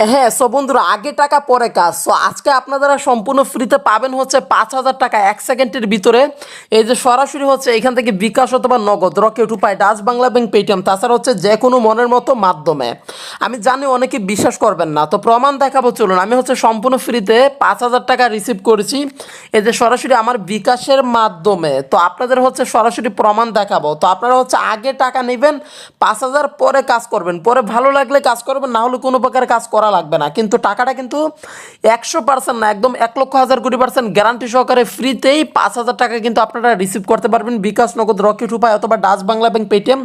হ্যাঁ সো বন্ধুরা, আগে টাকা, পরে কাজ। সো আজকে আপনারা সম্পূর্ণ ফ্রিতে পাবেন হচ্ছে পাঁচ হাজার টাকা এক সেকেন্ডের ভিতরে। এই যে সরাসরি হচ্ছে এখান থেকে বিকাশ অথবা নগদ রকেট উপায় ডাচ বাংলা ব্যাংক পেটিএম তাছাড়া হচ্ছে যে কোনো মনের মতো মাধ্যমে। আমি জানি অনেকে বিশ্বাস করবেন না, তো প্রমাণ দেখাবো, চলুন। আমি হচ্ছে সম্পূর্ণ ফ্রিতে পাঁচ হাজার টাকা রিসিভ করেছি। এই যে সরাসরি আমার বিকাশের মাধ্যমে, তো আপনাদের হচ্ছে সরাসরি প্রমাণ দেখাবো। তো আপনারা হচ্ছে আগে টাকা নেবেন, পাঁচ হাজার পরে কাজ করবেন। পরে ভালো লাগলে কাজ করবেন, না হলে কোনো প্রকার কাজ করা লাগবে না। কিন্তু টাকাটা কিন্তু একশো পার্সেন্ট না, একদম এক লক্ষ হাজার কোটি পার্সেন্ট গ্যারান্টি সহকারে ফ্রিতেই পাঁচ হাজার টাকা কিন্তু আপনারা রিসিভ করতে পারবেন বিকাশ নগদ রকেট উপায় অথবা ডাচ বাংলা ব্যাংক পেটিএম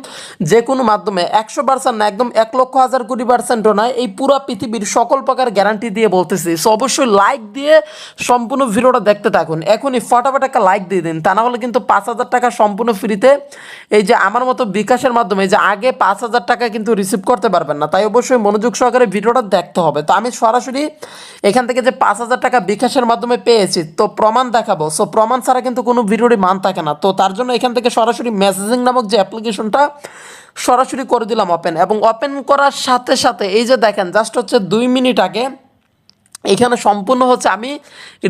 যে কোনো মাধ্যমে। একশো পার্সেন্ট না, একদম এক লক্ষ হাজার কোটি পার্সেন্টও নয় এই পুরো পৃথিবীর সকল প্রকার গ্যারান্টি দিয়ে বলতেছি। সো অবশ্যই লাইক দিয়ে সম্পূর্ণ ভিডিওটা দেখতে থাকুন। এখনই ফটাফট একটা লাইক দিয়ে দিন। তা না হলে কিন্তু পাঁচ হাজার টাকা সম্পূর্ণ ফ্রিতে এই যে আমার মতো বিকাশের মাধ্যমে যে আগে পাঁচ হাজার টাকা কিন্তু রিসিভ করতে পারবেন না। তাই অবশ্যই মনোযোগ সহকারে ভিডিওটা দেখতে হবে। তো আমি সরাসরি এখান থেকে যে পাঁচ হাজার টাকা বিকাশের মাধ্যমে পেয়েছি, তো প্রমাণ দেখাবো। সো প্রমাণ ছাড়া কিন্তু কোনো ভিডিওরই মান থাকে না। তো তার জন্য এখান থেকে সরাসরি মেসেজিং নামক যে অ্যাপ্লিকেশনটা সরাসরি করে দিলাম ওপেন এবং ওপেন করার সাথে সাথে এই যে দেখেন জাস্ট হচ্ছে দুই মিনিট আগে এখানে সম্পূর্ণ হচ্ছে আমি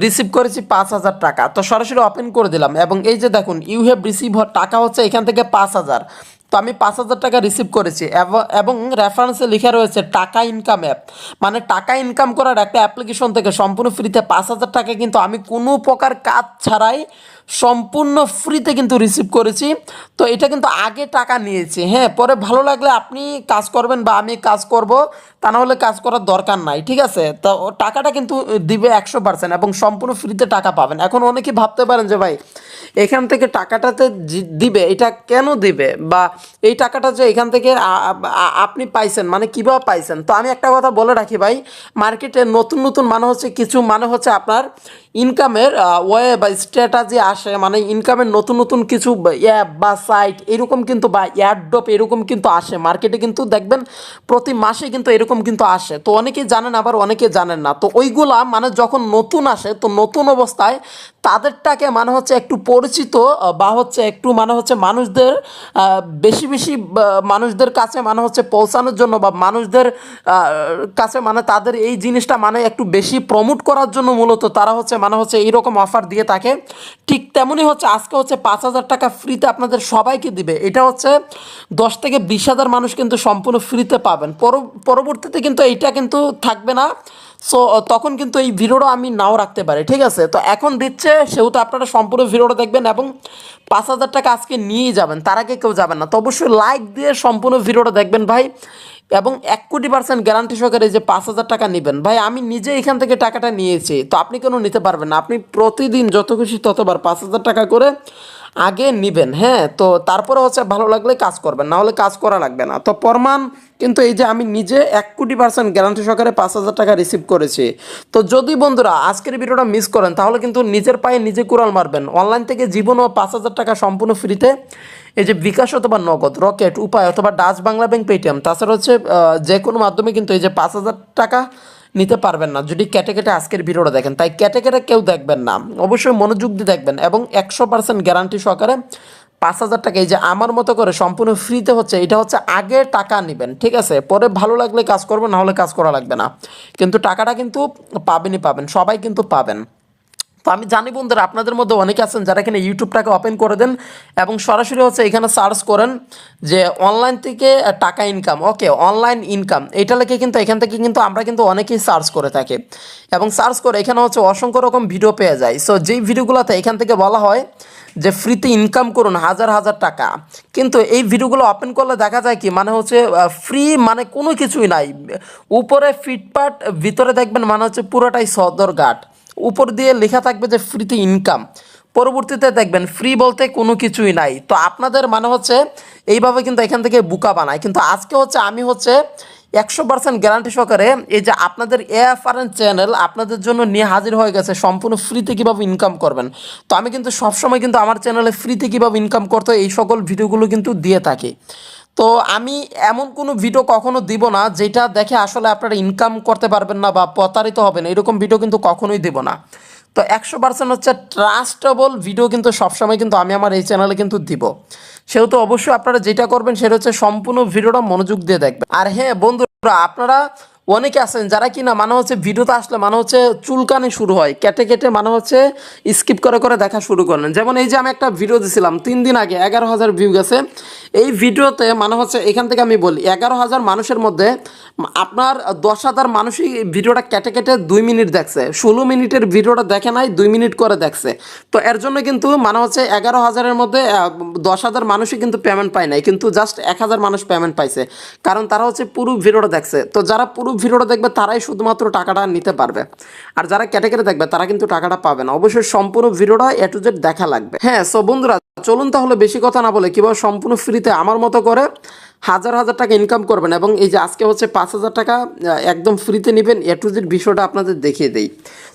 রিসিভ করেছি পাঁচ হাজার টাকা। তো সরাসরি ওপেন করে দিলাম। এবং এই যে দেখুন ইউ হ্যাভ রিসিভ টাকা হচ্ছে এখান থেকে পাঁচ হাজার। তো আমি পাঁচ হাজার টাকা রিসিভ করেছি। এব- রেফারেন্সে লেখা রয়েছে টাকা ইনকাম অ্যাপ মানে টাকা ইনকাম করার একটা অ্যাপ্লিকেশন থেকে সম্পূর্ণ ফ্রিতে পাঁচ হাজার টাকা কিন্তু আমি কোনো প্রকার কাজ ছাড়াই সম্পূর্ণ ফ্রিতে কিন্তু রিসিভ করেছি। তো এটা কিন্তু আগে টাকা নিয়েছি। হ্যাঁ পরে ভালো লাগলে আপনি কাজ করবেন বা আমি কাজ করব, তা না হলে কাজ করার দরকার নাই, ঠিক আছে? তো টাকাটা কিন্তু দিবে একশো পার্সেন্ট এবং সম্পূর্ণ ফ্রিতে টাকা পাবেন। এখন অনেকে ভাবতে পারেন যে, ভাই এখান থেকে টাকাটাতে দিবে, এটা কেন দিবে? বা এই টাকাটা যে এখান থেকে আপনি পাইছেন মানে কীভাবে পাইছেন? তো আমি একটা কথা বলে রাখি ভাই, মার্কেটে নতুন নতুন মানে হচ্ছে কিছু মানে হচ্ছে আপনার ইনকামের ওয়ে বা স্ট্র্যাটাজি আসে মানে ইনকামের নতুন নতুন কিছু অ্যাপ বা সাইট এরকম কিন্তু বা অ্যাডডপ এরকম কিন্তু আসে। মার্কেটে কিন্তু দেখবেন প্রতি মাসে কিন্তু এরকম কিন্তু আসে। তো অনেকেই জানেন, আবার অনেকে জানেন না। তো ওইগুলা মানে যখন নতুন আসে, তো নতুন অবস্থায় তাদেরটাকে মানে হচ্ছে একটু পরিচিত বা হচ্ছে একটু মানে হচ্ছে মানুষদের বেশি বেশি মানুষদের কাছে মানে হচ্ছে পৌঁছানোর জন্য বা মানুষদের কাছে মানে তাদের এই জিনিসটা মানে একটু বেশি প্রমোট করার জন্য মূলত তারা হচ্ছে মানে হচ্ছে এইরকম অফার দিয়ে থাকে। ঠিক তেমনই হচ্ছে আজকে হচ্ছে পাঁচ হাজার টাকা ফ্রিতে আপনাদের সবাইকে দিবে। এটা হচ্ছে দশ থেকে বিশ হাজার মানুষ কিন্তু সম্পূর্ণ ফ্রিতে পাবেন। পর- পরবর্তীতে কিন্তু এইটা কিন্তু থাকবে না। সো তখন কিন্তু এই ভিডিওটা আমি নাও রাখতে পারি, ঠিক আছে? তো এখন দিচ্ছে, সেহেতু আপনারা সম্পূর্ণ ভিডিওটা দেখবেন এবং পাঁচ হাজার টাকা আজকে নিয়েই যাবেন, তার আগে কেউ যাবেন না। তো অবশ্যই লাইক দিয়ে সম্পূর্ণ ভিডিওটা দেখবেন ভাই, এবং এক কোটি পার্সেন্ট গ্যারান্টি সহকারে যে পাঁচ হাজার টাকা নেবেন। ভাই, আমি নিজে এখান থেকে টাকাটা নিয়েছি, তো আপনি কেন নিতে পারবেন না। আপনি প্রতিদিন যত খুশি ততবার পাঁচ হাজার টাকা করে আগে নিবেন হ্যাঁ? তো তারপরে হচ্ছে ভালো লাগলে কাজ করবেন, না হলে কাজ করা লাগবে না। তো প্রমাণ, কিন্তু এই যে আমি নিজে এক কোটি পার্সেন্ট গ্যারান্টি সহকারে পাঁচ হাজার টাকা রিসিভ করেছি। তো যদি বন্ধুরা আজকের ভিডিওটা মিস করেন, তাহলে কিন্তু নিজের পায়ে নিজে কুড়াল মারবেন। অনলাইন থেকে জীবন ও পাঁচ হাজার টাকা সম্পূর্ণ ফ্রিতে এই যে বিকাশ অথবা নগদ, রকেট, উপায় অথবা ডাচ বাংলা ব্যাংক পেটিএম তাছাড়া হচ্ছে যে কোনো মাধ্যমে কিন্তু এই যে পাঁচ হাজার টাকা নিতে পারবেন না। যদি কেটে কেটে আজকের ভিডিওটা দেখেন, তাই কেটে কেটে কেউ দেখবেন না। অবশ্যই মনোযোগ দিয়ে দেখবেন এবং একশো পার্সেন্ট গ্যারান্টি সহকারে পাঁচ হাজার টাকা, এই যে আমার মতো করে সম্পূর্ণ ফ্রিতে হচ্ছে, এটা হচ্ছে আগে টাকা নেবেন, ঠিক আছে? পরে ভালো লাগলে কাজ করবেন, না হলে কাজ করা লাগবে না। কিন্তু টাকাটা কিন্তু পাবেনই পাবেন, সবাই কিন্তু পাবেন। তো আমি জানি বন্ধুরা, আপনাদের মধ্যে অনেকে আছেন যারা এখানে ইউটিউবটাকে ওপেন করে দেন এবং সরাসরি হচ্ছে এখানে সার্চ করেন যে অনলাইন থেকে টাকা ইনকাম ওকে অনলাইন ইনকাম এটা লেখে কিন্তু এখান থেকে কিন্তু আমরা কিন্তু অনেকেই সার্চ করে থাকি। এবং সার্চ করে এখানে হচ্ছে অসংখ্য রকম ভিডিও পেয়ে যায়। সো যেই ভিডিওগুলোতে এখান থেকে বলা হয় যে ফ্রিতে ইনকাম করুন হাজার হাজার টাকা, কিন্তু এই ভিডিওগুলো ওপেন করলে দেখা যায় কি মানে হচ্ছে ফ্রি মানে কোনো কিছুই নাই। উপরে ফিটপাট ভিতরে দেখবেন মানে হচ্ছে পুরোটাই সদরঘাট। উপর দিয়ে লেখা থাকবে যে ফ্রিতে ইনকাম পরবর্তীতে দেখবেন ফ্রি বলতে কোনো কিছুই নাই। তো আপনাদের মানে হচ্ছে এইভাবে কিন্তু এখান থেকে বুকা বানায়। কিন্তু আজকে হচ্ছে আমি হচ্ছে একশো পার্সেন্ট গ্যারান্টি সহকারে এই যে আপনাদের এএফআরএন চ্যানেল আপনাদের জন্য নিয়ে হাজির হয়ে গেছে, সম্পূর্ণ ফ্রিতে কীভাবে ইনকাম করবেন। তো আমি কিন্তু সবসময় কিন্তু আমার চ্যানেলে ফ্রিতে কীভাবে ইনকাম করতে এই সকল ভিডিওগুলো কিন্তু দিয়ে থাকি। তো আমি এমন কোনো ভিডিও কখনো দিব না যেটা দেখে আসলে আপনারা ইনকাম করতে পারবেন না বা প্রতারিত হবেন এরকম ভিডিও কিন্তু কখনোই দিব না। তো একশো পার্সেন্ট হচ্ছে ট্রাস্টেবল ভিডিও কিন্তু সবসময় কিন্তু আমি আমার এই চ্যানেলে কিন্তু দিব। সেহেতু অবশ্যই আপনারা যেটা করবেন সেটা হচ্ছে সম্পূর্ণ ভিডিওটা মনোযোগ দিয়ে দেখবেন। আর হ্যাঁ বন্ধুরা, আপনারা অনেকে আছেন যারা কিনা মানে হচ্ছে ভিডিওতে আসলে মানে হচ্ছে চুলকানি শুরু হয়, কেটে কেটে মানে হচ্ছে স্কিপ করে করে দেখা শুরু করেন যেমন এই যে আমি একটা ভিডিও দিছিলাম, তিন দিন আগে এগারো হাজার ভিউ গেছে। এই ভিডিওতে মানে হচ্ছে এখান থেকে আমি বলি, এগারো হাজার মানুষের মধ্যে আপনার দশ হাজার মানুষই ভিডিওটা কেটে কেটে দুই মিনিট দেখছে। ষোলো মিনিটের ভিডিওটা দেখে নাই, দুই মিনিট করে দেখছে। তো এর জন্য কিন্তু মানে হচ্ছে এগারো হাজারের মধ্যে দশ হাজার মানুষই কিন্তু পেমেন্ট পায় নাই। কিন্তু জাস্ট এক হাজার মানুষ পেমেন্ট পাইছে। কারণ তারা হচ্ছে পুরো ভিডিওটা দেখছে। তো যারা পুরো ভিডিওটা দেখবে, তারাই শুধুমাত্র টাকাটা নিতে পারবে। আর যারা কেটে কেটে দেখবে, তারা কিন্তু টাকাটা পাবে না। অবশ্যই সম্পূর্ণ ভিডিওটা এ টু জেড দেখা লাগবে। হ্যাঁ সো বন্ধুরা, চলুন তাহলে বেশি কথা না বলে, কীভাবে সম্পূর্ণ ফ্রিতে আমার মতো করে হাজার হাজার টাকা ইনকাম করবেন এবং এই যে আজকে হচ্ছে পাঁচ হাজার টাকা একদম ফ্রিতে নেবেন। এ টু জেড বিষয়টা আপনাদের দেখিয়ে দেই।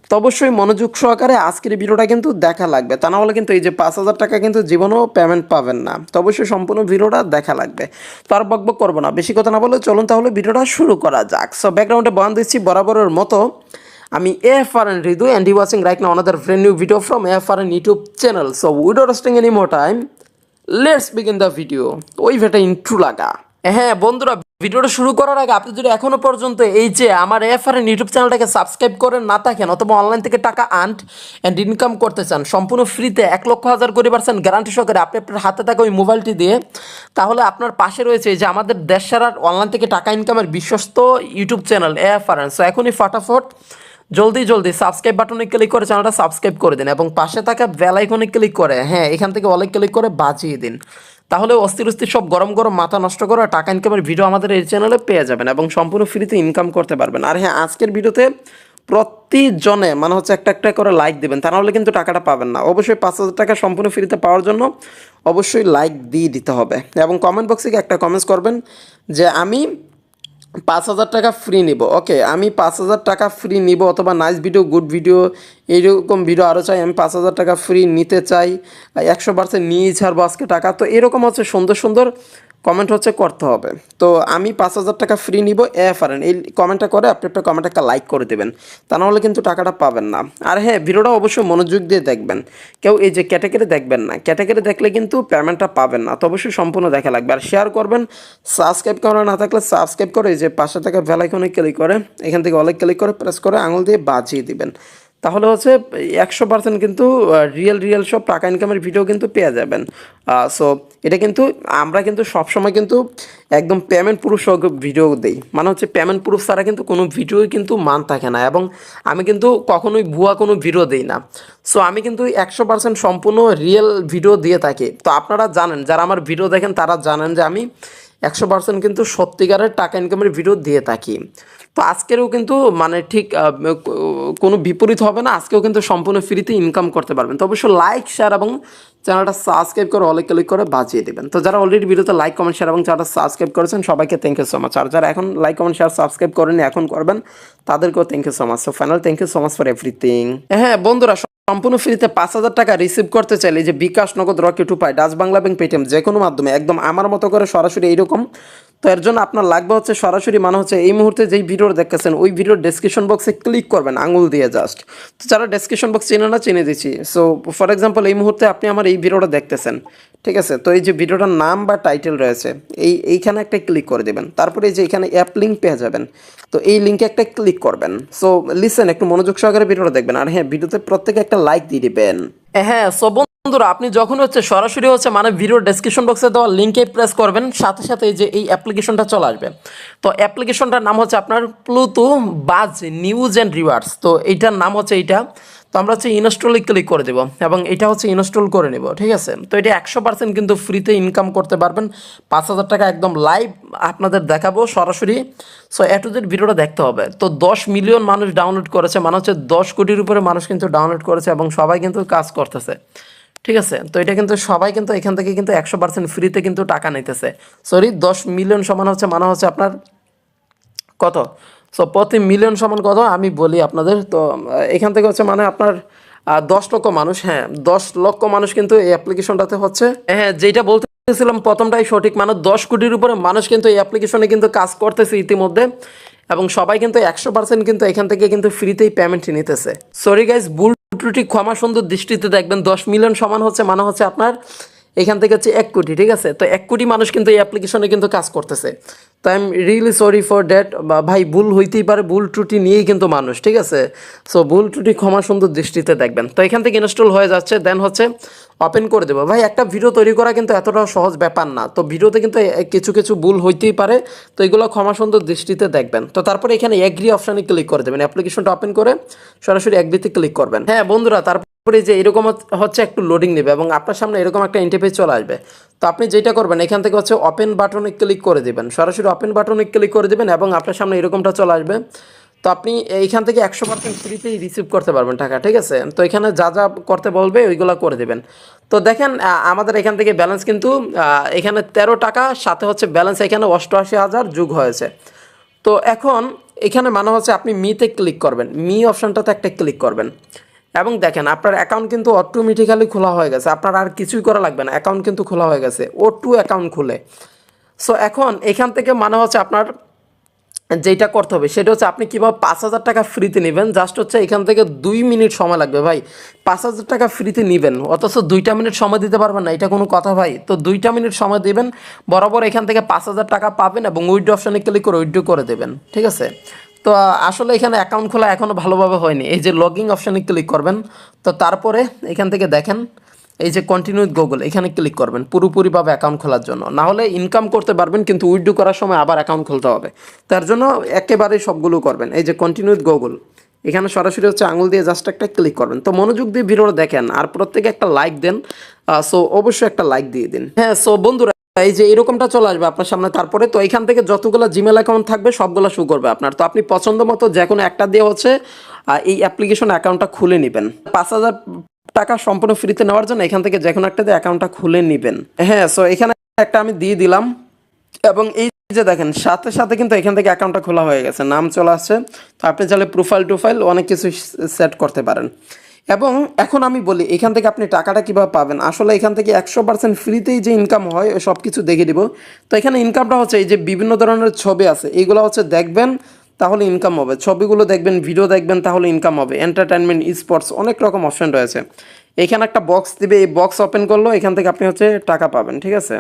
তো অবশ্যই মনোযোগ সহকারে আজকের ভিডিওটা কিন্তু দেখা লাগবে। তা না হলে কিন্তু এই যে পাঁচ হাজার টাকা কিন্তু জীবনেও পেমেন্ট পাবেন না। তো অবশ্যই সম্পূর্ণ ভিডিওটা দেখা লাগবে। তো আর বকবক করব না। বেশি কথা না বলে চলুন তাহলে ভিডিওটা শুরু করা যাক। সো ব্যাকগ্রাউন্ডে বয়ান দিচ্ছি। বরাবরের মতো আমি F R N Ridu and you watching right now another brand new video from F R N YouTube channel so without wasting any more time let's begin the video ওই ভেটা ইন্ট্রু লাগা। হ্যাঁ বন্ধুরা, ভিডিওটা শুরু করার আগে আপনি যদি এখনও পর্যন্ত এই যে আমার এফ আর ইউটিউব চ্যানেলটাকে সাবস্ক্রাইব করেন না থাকেন, অথবা অনলাইন থেকে টাকা আর্ন অ্যান্ড ইনকাম করতে চান, সম্পূর্ণ ফ্রিতে এক লক্ষ হাজার কুড়ি পার্সেন্ট গ্যারান্টি সহকারে আপনি আপনার হাতে থাকা ওই মোবাইলটি দিয়ে, তাহলে আপনার পাশে রয়েছে যে আমাদের দেশ সারার অনলাইন থেকে টাকা ইনকামের বিশ্বস্ত YouTube channel F R so এখনই ফটাফট, জলদি জলদি সাবস্ক্রাইব বাটনে ক্লিক করে চ্যানেলটা সাবস্ক্রাইব করে দিন এবং পাশে থাকা বেল আইকনে ক্লিক করে হ্যাঁ এখান থেকে অনেক ক্লিক করে বাঁচিয়ে দিন। তাহলে অস্থির অস্থির সব গরম গরম মাথা নষ্ট করা টাকা ইনকামের ভিডিও আমাদের এই চ্যানেলে পেয়ে যাবেন এবং সম্পূর্ণ ফ্রিতে ইনকাম করতে পারবেন। আর হ্যাঁ আজকের ভিডিওতে প্রতিজনে মানে হচ্ছে একটা একটা করে লাইক দেবেন। তা নাহলে কিন্তু টাকাটা পাবেন না। অবশ্যই পাঁচ হাজার টাকা সম্পূর্ণ ফ্রিতে পাওয়ার জন্য অবশ্যই লাইক দিয়ে দিতে হবে। এবং কমেন্ট বক্সে একটা কমেন্টস করবেন যে আমি পাঁচ হাজার টাকা ফ্রি নিব। ওকে আমি পাঁচ হাজার টাকা ফ্রি নিব অথবা নাইস ভিডিও গুড ভিডিও এইরকম ভিডিও আরও চাই। আমি পাঁচ হাজার টাকা ফ্রি নিতে চাই। একশো পার্সেন্ট নিয়ে ছাড়বো আজকে টাকা। তো এরকম হচ্ছে সুন্দর সুন্দর কমেন্ট হচ্ছে করতে হবে। তো আমি পাঁচ হাজার টাকা ফ্রি নিব। এ পারেন এই কমেন্টটা করে আপনি একটা কমেন্ট একটা লাইক করে দেবেন। তা নাহলে কিন্তু টাকাটা পাবেন না। আর হ্যাঁ ভিডিওটা অবশ্যই মনোযোগ দিয়ে দেখবেন। কেউ এই যে ক্যাটাগরি দেখবেন না। ক্যাটাগরি দেখলে কিন্তু পেমেন্টটা পাবেন না। তো অবশ্যই সম্পূর্ণ দেখা লাগবে। আর শেয়ার করবেন সাবস্ক্রাইব করা না থাকলে সাবস্ক্রাইব করে এই যে পাশে থাকা বেলাইকনে ক্লিক করে, এখান থেকে অনেক ক্লিক করে প্রেস করে, আঙুল দিয়ে বাজিয়ে দিবেন। তাহলে হচ্ছে একশো পার্সেন্ট কিন্তু রিয়েল রিয়েল সব টাকা ইনকামের ভিডিও কিন্তু পেয়ে যাবেন। সো এটা কিন্তু আমরা কিন্তু সবসময় কিন্তু একদম পেমেন্ট প্রুফ সহ ভিডিও দিই। মানে হচ্ছে পেমেন্ট প্রুফ ছাড়া কিন্তু কোনো ভিডিওই কিন্তু মান থাকে না, এবং আমি কিন্তু কখনোই ভুয়া কোনো ভিডিও দিই না। সো আমি কিন্তু একশো পার্সেন্ট সম্পূর্ণ রিয়েল ভিডিও দিয়ে থাকি। তো আপনারা জানেন, যারা আমার ভিডিও দেখেন, তারা জানেন যে আমি একশো পার্সেন্ট কিন্তু সত্যিকারের টাকা ইনকামের ভিডিও দিয়ে থাকি। তো আজকেরও কিন্তু মানে ঠিক কোনো বিপরীত হবে না, আজকেও কিন্তু সম্পূর্ণ ফ্রিতে ইনকাম করতে পারবেন। তো অবশ্যই লাইক শেয়ার এবং চ্যানেলটা সাবস্ক্রাইব করে অলে ক্লিক করে বাজিয়ে দেবেন। তো যারা অলরেডি ভিডিওতে লাইক কমেন্ট শেয়ার এবং চ্যানেলটা সাবস্ক্রাইব করেছেন, সবাইকে থ্যাংক ইউ সো মাচ আর যারা এখন লাইক কমেন্ট শেয়ার সাবস্ক্রাইব করেনি এখন করবেন, তাদেরকেও thank you so much so final thank you so much for everything হ্যাঁ বন্ধুরা সম্পূর্ণ ফ্রিতে পাঁচ হাজার টাকা রিসিভ করতে চাইলে যে bKash Nagad Rocky two Upay Dutch Bangla bank Paytm যে কোনো মাধ্যমে, একদম আমার মতো করে সরাসরি এইরকম। তো এর জন্য আপনার লাগবে হচ্ছে সরাসরি মানে হচ্ছে এই মুহূর্তে যেই ভিডিও দেখতেছেন, ওই ভিডিওর ডেসক্রিপশন বক্সে ক্লিক করবেন আঙুল দিয়ে জাস্ট তো যারা ডেসক্রিপশন বক্স চেনে না, চিনে দিচ্ছি। সো ফর এক্সাম্পল এই মুহূর্তে আপনি আমার এই ভিডিওটা দেখতেছেন। ঠিক আছে? তো এই যে ভিডিওটার নাম বা টাইটেল রয়েছে, এই, এইখানে একটা ক্লিক করে দেবেন। তারপরে এই যে এখানে অ্যাপ লিঙ্ক পেয়ে যাবেন। তো এই লিঙ্কে একটা ক্লিক করবেন। সো লিসেন একটু মনোযোগ সহকারে ভিডিওটা দেখবেন। আর হ্যাঁ ভিডিওতে প্রত্যেকে একটা লাইক দিয়ে দিবেন। হ্যাঁ সো বন্ধুরা, আপনি যখন হচ্ছে সরাসরি হচ্ছে মানে ভিডিও ডেসক্রিপশন বক্সে দেওয়া লিঙ্কে প্রেস করবেন, সাথে সাথে যে এই অ্যাপ্লিকেশনটা চলে আসবে। তো অ্যাপ্লিকেশনটার নাম হচ্ছে আপনার প্লুতু বাজ নিউজ অ্যান্ড রিওয়ার্ডস তো এইটার নাম হচ্ছে এইটা। তো আমরা হচ্ছে ইনস্টলে ক্লিক করে দেবো এবং এটা হচ্ছে ইনস্টল করে নেব, ঠিক আছে? তো এটা একশো পার্সেন্ট কিন্তু ফ্রিতে ইনকাম করতে পারবেন। পাঁচ হাজার টাকা একদম লাইভ আপনাদের দেখাবো সরাসরি। সো এ টু জেড ভিডিওটা দেখতে হবে। তো দশ মিলিয়ন মানুষ ডাউনলোড করেছে মানে হচ্ছে দশ কোটির উপরে মানুষ কিন্তু ডাউনলোড করেছে এবং সবাই কিন্তু কাজ করতেছে, ঠিক আছে? তো এটা কিন্তু সবাই কিন্তু এখান থেকে কিন্তু একশো পার্সেন্ট ফ্রিতে কিন্তু টাকা নিতেছে। সরি দশ মিলিয়ন সমান হচ্ছে মানে হচ্ছে আপনার কত? সো প্রতি মিলিয়ন সমান কত আমি বলি আপনাদের, তো এখান থেকে হচ্ছে মানে আপনার দশ লক্ষ মানুষ হ্যাঁ দশ লক্ষ মানুষ কিন্তু এই অ্যাপ্লিকেশনটাতে হচ্ছে। হ্যাঁ যেটা বলতেছিলাম, প্রথমটাই সঠিক মানে দশ কোটির উপরে মানুষ কিন্তু এই অ্যাপ্লিকেশনে কিন্তু কাজ করতেছে ইতিমধ্যে, এবং সবাই কিন্তু একশো পার্সেন্ট কিন্তু এখান থেকে কিন্তু ফ্রিতেই পেমেন্ট নিতেছে। সরি গাইজ ভুল ত্রুটি, ক্ষমা সুন্দর দৃষ্টিতে দেখবেন, দশ মিলিয়ন সমান হচ্ছে মানে হচ্ছে আপনার এখান থেকে হচ্ছে এক কোটি, ঠিক আছে? তো এক কোটি মানুষ কিন্তু এই অ্যাপ্লিকেশনে কিন্তু কাজ করতেছে। তো I am really sorry for that বা ভাই, ভুল হইতেই পারে, ভুল ত্রুটি নিয়েই কিন্তু মানুষ, ঠিক আছে? সো ভুল ত্রুটি ক্ষমা সুন্দর দৃষ্টিতে দেখবেন। তো এখান থেকে ইনস্টল হয়ে যাচ্ছে দেন হচ্ছে ওপেন করে দেবো। ভাই, একটা ভিডিও তৈরি করা কিন্তু এতটা সহজ ব্যাপার না। তো ভিডিওতে কিন্তু কিছু কিছু ভুল হইতেই পারে। তো এগুলো ক্ষমা সুন্দর দৃষ্টিতে দেখবেন। তো তারপরে এখানে এগ্রি অপশানে ক্লিক করে দেবেন। অ্যাপ্লিকেশনটা ওপেন করে সরাসরি এগ্রিতে ক্লিক করবেন। হ্যাঁ বন্ধুরা, তারপরে যে এরকম হচ্ছে একটু লোডিং নেবে এবং আপনার সামনে এরকম একটা ইন্টারফেস চলে আসবে। তো আপনি যেটা করবেন, এখান থেকে হচ্ছে ওপেন বাটনে ক্লিক করে দেবেন। সরাসরি ওপেন বাটনে ক্লিক করে দেবেন এবং আপনার সামনে এরকমটা চলে আসবে। তো আপনি এইখান থেকে একশো পার্সেন্ট ফ্রিতেই রিসিভ করতে পারবেন টাকা, ঠিক আছে? তো এখানে যা যা করতে বলবে, ওইগুলো করে দেবেন। তো দেখেন আমাদের এখান থেকে ব্যালেন্স কিন্তু এখানে তেরো টাকা, সাথে হচ্ছে ব্যালেন্স এখানে অষ্টআশি হাজার যোগ হয়েছে। তো এখন এখানে মানে হচ্ছে আপনি মিতে ক্লিক করবেন। মি অপশানটাতে একটা ক্লিক করবেন। এবং দেখেন, আপনার অ্যাকাউন্ট কিন্তু অটোমেটিক্যালি খোলা হয়ে গেছে। আপনার আর কিছুই করা লাগবে না। অ্যাকাউন্ট কিন্তু খোলা হয়ে গেছে। ও টু অ্যাকাউন্ট খুলে। সো এখন এখান থেকে মানে হচ্ছে আপনার যেটা করতে হবে, সেটা হচ্ছে আপনি কীভাবে পাঁচ হাজার টাকা ফ্রিতে নেবেন। জাস্ট হচ্ছে এখান থেকে দুই মিনিট সময় লাগবে ভাই। পাঁচ হাজার টাকা ফ্রিতে নেবেন। অথচ দুইটা মিনিট সময় দিতে পারবেন না। এটা কোনো কথা ভাই। তো দুইটা মিনিট সময় দেবেন। বরাবর এখান থেকে পাঁচ হাজার টাকা পাবেন এবং উইড্রো অপশানে ক্লিক করে উইড্রো করে দেবেন। ঠিক আছে? তো আসলে এখানে অ্যাকাউন্ট খোলা এখনও ভালোভাবে হয়নি। এই যে লগিং অপশানে ক্লিক করবেন, তো তারপরে এখান থেকে দেখেন, এই যে কন্টিনিউ গুগল এখানে ক্লিক করবেন, পুরোপুরিভাবে অ্যাকাউন্ট খোলার জন্য। না হলে ইনকাম করতে পারবেন, কিন্তু উইথড্রো করার সময় আবার অ্যাকাউন্ট খুলতে হবে। তার জন্য একেবারে সবগুলো করবেন। এই যে কন্টিনিউ গুগল এখানে সরাসরি হচ্ছে আঙুল দিয়ে জাস্ট একটা ক্লিক করবেন। তো মনোযোগ দিয়ে ভিডিওটা দেখেন, আর প্রত্যেকে একটা লাইক দেন সো অবশ্যই একটা লাইক দিয়ে দিন। হ্যাঁ সো বন্ধুরা এই যে এরকমটা চলে আসবে আপনার সামনে। তারপরে তো এখান থেকে যতগুলো জিমেল অ্যাকাউন্ট থাকবে, সবগুলো শু করবে আপনার। তো আপনি পছন্দ মতো যে কোনো একটা দিয়ে হচ্ছে এই অ্যাপ্লিকেশন অ্যাকাউন্টটা খুলে নেবেন। পাঁচ হাজার টাকা সম্পূর্ণ ফ্রিতে নেওয়ার জন্য এখান থেকে যে কোনো একটা দিয়ে অ্যাকাউন্টটা খুলে নেবেন। হ্যাঁ সো এখানে একটা আমি দিয়ে দিলাম। এবং এই যে দেখেন, সাথে সাথে কিন্তু এখান থেকে অ্যাকাউন্টটা খোলা হয়ে গেছে। নাম চলে আসছে। তো আপনি চাইলে প্রোফাইল টুফাইল অনেক কিছু সেট করতে পারেন। এবং এখন আমি বলি, এখান থেকে আপনি টাকাটা কীভাবে পাবেন? আসলে এখান থেকে একশো পার্সেন্ট ফ্রিতেই যে ইনকাম হয়, ওই সব কিছু দেখে দিব তো এখানে ইনকামটা হচ্ছে এই যে বিভিন্ন ধরনের ছবি আছে এইগুলো হচ্ছে দেখবেন, তাহলে ইনকাম হবে। ছবিগুলো দেখবেন ভিডিও দেখবেন, তাহলে ইনকাম হবে। এন্টারটেনমেন্ট স্পোর্টস অনেক রকম অপশন রয়েছে। এখানে একটা বক্স দিবে, এই বক্স ওপেন করল, এখান থেকে আপনি হচ্ছে টাকা পাবেন, ঠিক আছে?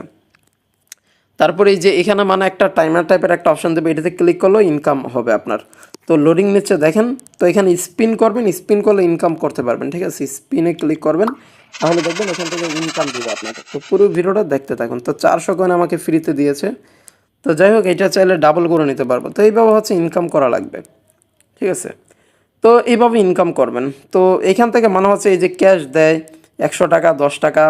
তারপরে এই যে এখানে মানে একটা টাইমার টাইপের একটা অপশন দেবে, এটাতে ক্লিক করলেও ইনকাম হবে আপনার। তো লোডিং নিচ্ছে, দেখেন, তো এখানে স্পিন করবেন স্পিন করলে ইনকাম করতে পারবেন, ঠিক আছে? স্পিনে ক্লিক করবেন, তাহলে দেখবেন এখান থেকে ইনকাম দেবে আপনাকে। তো পুরো ভিডিওটা দেখতে থাকুন। তো চারশো কয়েন আমাকে ফ্রিতে দিয়েছে। তো যাই হোক, এটা চাইলে ডাবল করে নিতে পারব। তো এইভাবে হচ্ছে ইনকাম করা লাগবে, ঠিক আছে? তো এইভাবে ইনকাম করবেন। তো এখান থেকে মনে হচ্ছে এই যে ক্যাশ দেয়, একশো টাকা, দশ টাকা,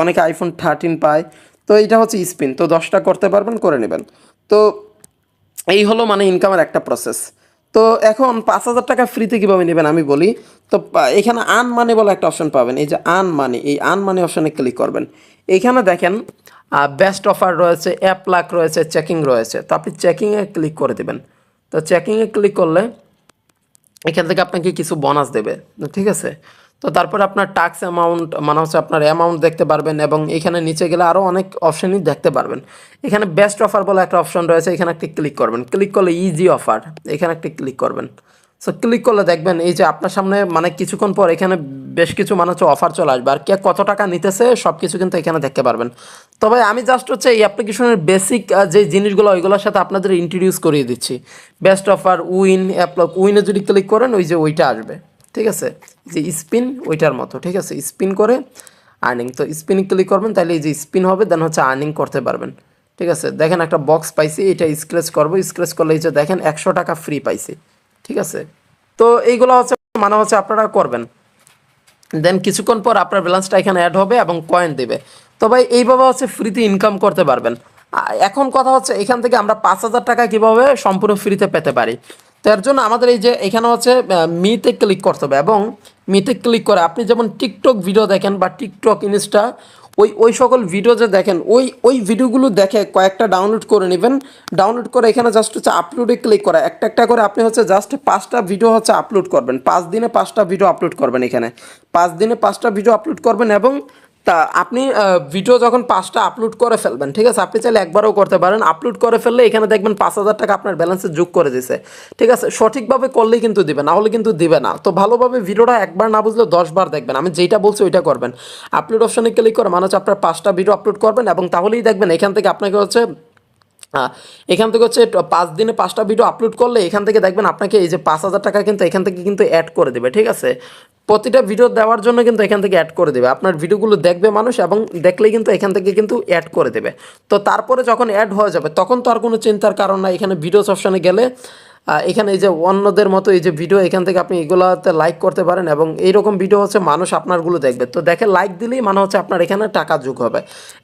অনেকে আইফোন থার্টিন পায়। তো এটা হচ্ছে স্পিন তো দশটা করতে পারবেন, করে নেবেন। তো এই হলো মানে ইনকামের একটা প্রসেস তো এখন পাঁচ হাজার টাকা ফ্রিতে কীভাবে নেবেন আমি বলি? তো এখানে আন মানি বলে একটা অপশন পাবেন। এই যে আন মানি এই আন মানি অপশানে ক্লিক করবেন। এইখানে দেখেন বেস্ট অফার রয়েছে অ্যাপ লাক রয়েছে চেকিং রয়েছে। তো আপনি চেকিংয়ে ক্লিক করে দেবেন। তো চেকিংয়ে ক্লিক করলে এখান থেকে আপনাকে কিছু বোনাস দেবে। ঠিক আছে? তো তারপরে আপনার টাক্স অ্যামাউন্ট মানে হচ্ছে আপনার অ্যামাউন্ট দেখতে পারবেন এবং এখানে নিচে গেলে আরও অনেক অপশানই দেখতে পারবেন। এখানে বেস্ট অফার বলে একটা অপশন রয়েছে, এখানে একটি ক্লিক করবেন। ক্লিক করলে ইজি অফার এখানে একটি ক্লিক করবেন। সো ক্লিক করলে দেখবেন এই যে আপনার সামনে মানে কিছুক্ষণ পর এখানে বেশ কিছু মানে হচ্ছে অফার চলে আসবে। আর কে কত টাকা নিতেছে সব কিছু কিন্তু এখানে দেখতে পারবেন। তবে আমি জাস্ট হচ্ছে এই অ্যাপ্লিকেশনের বেসিক যে জিনিসগুলো, ওইগুলোর সাথে আপনাদের ইন্ট্রোডিউস করিয়ে দিচ্ছি। Best offer win app lock উইনে যদি ক্লিক করেন, ওই যে ওইটা আসবে। ঠিক আছে? যে স্পিন ওইটার মতো, ঠিক আছে? স্পিন করে আর্নিং তো স্পিন ক্লিক করবেন তাহলে এই যে স্পিন হবে দেন হচ্ছে আর্নিং করতে পারবেন। ঠিক আছে? দেখেন একটা বক্স পাইছি, এটা স্ক্রেচ করব স্ক্রেচ করলে এই যে দেখেন একশো টাকা ফ্রি পাইছি। ঠিক আছে? তো এইগুলো হচ্ছে মানে হচ্ছে আপনারা করবেন। দেন কিছুক্ষণ পর আপনার ব্যালেন্সটা এখানে অ্যাড হবে এবং কয়েন দেবে। তো ভাই, এইভাবে হচ্ছে ফ্রিতে ইনকাম করতে পারবেন। এখন কথা হচ্ছে, এখান থেকে আমরা পাঁচ হাজার টাকা কীভাবে সম্পূর্ণ ফ্রিতে পেতে পারি? তো এর জন্য আমাদের এই যে এখানে হচ্ছে মিতে ক্লিক করতে হবে এবং মিতে ক্লিক করে আপনি যেমন টিকটক ভিডিও দেখেন বা টিকটক ইনস্টা ওই ওই সকল ভিডিও যে দেখেন, ওই ওই ভিডিওগুলো দেখে কয়েকটা ডাউনলোড করে নেবেন। ডাউনলোড করে এখানে জাস্ট হচ্ছে আপলোডে ক্লিক করা। একটা একটা করে আপনি হচ্ছে জাস্ট পাঁচটা ভিডিও হচ্ছে আপলোড করবেন। পাঁচ দিনে পাঁচটা ভিডিও আপলোড করবেন এখানে। পাঁচ দিনে পাঁচটা ভিডিও আপলোড করবেন এবং তা আপনি ভিডিও যখন পাঁচটা আপলোড করে ফেলবেন, ঠিক আছে? আপনি চাইলে একবারও করতে পারেন। আপলোড করে ফেললে এখানে দেখবেন পাঁচ হাজার টাকা আপনার ব্যালেন্সে যোগ করে দিছে। ঠিক আছে? সঠিকভাবে করলেই কিন্তু দিবে, না হলে কিন্তু দিবে না। তো ভালোভাবে ভিডিওটা একবার না বুঝলে দশবার দেখবেন। আমি যেটা বলছি ওইটা করবেন। আপলোড অপশনে ক্লিক করে মানে হচ্ছে আপনার পাঁচটা ভিডিও আপলোড করবেন এবং তাহলেই দেখবেন এখান থেকে আপনাকে হচ্ছে এখান থেকে হচ্ছে পাঁচ দিনে পাঁচটা ভিডিও আপলোড করলে এখান থেকে দেখবেন আপনাকে এই যে পাঁচ হাজার টাকা কিন্তু এখান থেকে কিন্তু অ্যাড করে দেবে, ঠিক আছে? প্রতিটা ভিডিও দেওয়ার জন্য কিন্তু এখান থেকে অ্যাড করে দেবে। আপনার ভিডিওগুলো দেখবে মানুষ এবং দেখলেই কিন্তু এখান থেকে কিন্তু অ্যাড করে দেবে। তো তারপরে যখন অ্যাড হয়ে যাবে, তখন তো আর কোনো চিন্তার কারণ না এখানে ভিডিওস অপশানে গেলে এখানে এই যে অন্যদের মতো এই যে ভিডিও এখান থেকে আপনি এগুলাতে লাইক করতে পারেন এবং এইরকম ভিডিও হচ্ছে মানুষ আপনারগুলো দেখবে। তো দেখে লাইক দিলেই মানে হচ্ছে আপনার এখানে টাকা যোগ হবে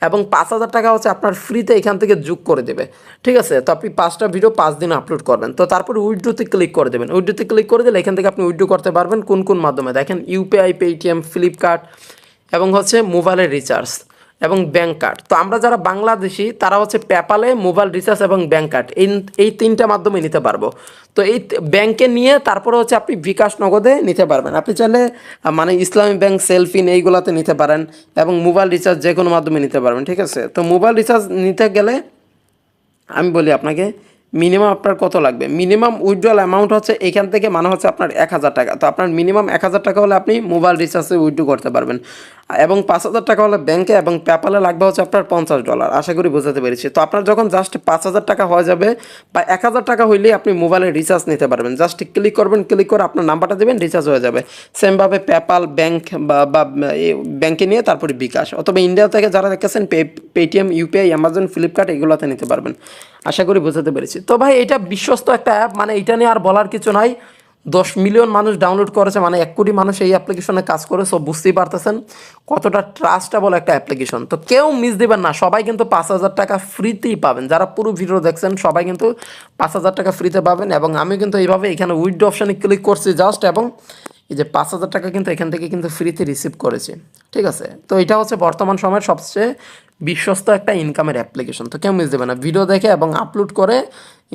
এবং পাঁচ হাজার টাকা হচ্ছে আপনার ফ্রিতে এখান থেকে যোগ করে দেবে। ঠিক আছে? তো আপনি পাঁচটা ভিডিও পাঁচ দিন আপলোড করবেন। তো তারপরে উইড্রোতে ক্লিক করে দেবেন। উইড্রোতে ক্লিক করে দিলে এখান থেকে আপনি উইড্রো করতে পারবেন কোন কোন মাধ্যমে? দেখেন ইউপিআই পেটিএম ফ্লিপকার্ট এবং হচ্ছে মোবাইলের রিচার্জ এবং ব্যাঙ্ক কার্ড তো আমরা যারা বাংলাদেশি, তারা হচ্ছে পেপালে মোবাইল রিচার্জ এবং ব্যাঙ্ক কার্ড এই এই তিনটা মাধ্যমে নিতে পারব। তো এই ব্যাংকে নিয়ে তারপরে হচ্ছে আপনি বিকাশ নগদে নিতে পারবেন। আপনি চাইলে মানে ইসলামী ব্যাংক সেলফিন এইগুলাতে নিতে পারেন এবং মোবাইল রিচার্জ যে কোনো মাধ্যমে নিতে পারবেন, ঠিক আছে? তো মোবাইল রিচার্জ নিতে গেলে আমি বলি আপনাকে মিনিমাম আপনার কত লাগবে? মিনিমাম উইথড্রল অ্যামাউন্ট হচ্ছে এখান থেকে মানে হচ্ছে আপনার এক হাজার টাকা। তো আপনার মিনিমাম এক হাজার টাকা হলে আপনি মোবাইল রিচার্জে উইথড্র করতে পারবেন। এবং পাঁচ হাজার টাকা হলে ব্যাংকে এবং পেপালে লাগবে হচ্ছে আপনার পঞ্চাশ ডলার আশা করি বোঝাতে পেরেছি। তো আপনার যখন জাস্ট পাঁচ হাজার টাকা হয়ে যাবে বা এক হাজার টাকা হইলেই আপনি মোবাইলে রিচার্জ নিতে পারবেন। জাস্ট ক্লিক করবেন ক্লিক করে আপনার নাম্বারটা দেবেন রিচার্জ হয়ে যাবে। সেমভাবে পেপাল ব্যাংক বা ব্যাংকে নিয়ে তারপরে বিকাশ। অথবা ইন্ডিয়া থেকে যারা দেখেছেন pay Paytm UPI Amazon Flipkart এগুলোতে নিতে পারবেন। আশা করি বোঝাতে পেরেছি। তো ভাই, এটা বিশ্বস্ত একটা অ্যাপ মানে এটা নিয়ে আর বলার কিছু নাই। দশ মিলিয়ন মানুষ ডাউনলোড করেছে মানে এক কোটি মানুষ এই অ্যাপ্লিকেশনে কাজ করে সব বুঝতেই পারতেছেন কতটা ট্রাস্টেবল একটা অ্যাপ্লিকেশন তো কেউ মিস দেবেন না, সবাই কিন্তু পাঁচ হাজার টাকা ফ্রিতেই পাবেন। যারা পুরো ভিডিও দেখছেন, সবাই কিন্তু পাঁচ হাজার টাকা ফ্রিতে পাবেন এবং আমি কিন্তু এইভাবে এখানে উইড অপশানে ক্লিক করছি জাস্ট এবং এই যে পাঁচ হাজার টাকা কিন্তু এখান থেকে কিন্তু ফ্রিতে রিসিভ করেছি। ঠিক আছে? তো এটা হচ্ছে বর্তমান সময়ের সবচেয়ে বিশ্বস্ত একটা ইনকামের অ্যাপ্লিকেশন তো কেউ মিস দেবে না। ভিডিও দেখে এবং আপলোড করে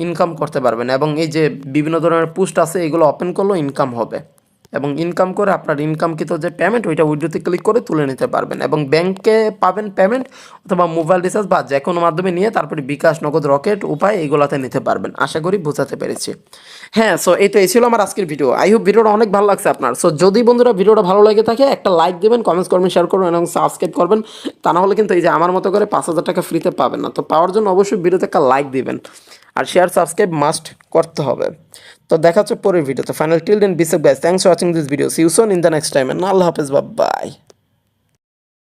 ইনকাম করতে পারবেন এবং এই যে বিভিন্ন ধরনের পোস্ট আছে, এগুলো ওপেন করলেও ইনকাম হবে। এবং ইনকাম করে আপনার ইনকামকৃত যে পেমেন্ট ওইটা উইড্রোতে ক্লিক করে তুলে নিতে পারবেন। এবং ব্যাংকে পাবেন পেমেন্ট অথবা মোবাইল রিচার্জ বা যে কোনো মাধ্যমে নিয়ে তারপরে বিকাশ, নগদ রকেট উপায় এগুলাতে নিতে পারবেন। আশা করি বোঝাতে পেরেছি। হ্যাঁ সো এই তো এই ছিল আমার আজকের ভিডিও আই হোপ ভিডিওটা অনেক ভালো লাগছে আপনার। সো যদি বন্ধুরা ভিডিওটা ভালো লাগে থাকে, একটা লাইক দেবেন কমেন্টস করবেন শেয়ার করবেন এবং সাবস্ক্রাইব করবেন। তা না হলে কিন্তু এই যে আমার মতো করে পাঁচ হাজার টাকা ফ্রিতে পাবেন না। তো পাওয়ার জন্য অবশ্যই ভিডিওতে একটা লাইক দিবেন। আর শেয়ার সাবস্ক্রাইব মাস্ট করতে হবে। তো দেখা হচ্ছে পরের ভিডিওতে final till then বিসেক bye thanks watching this video see you soon in the next time আল্লাহ হাফেজ বাই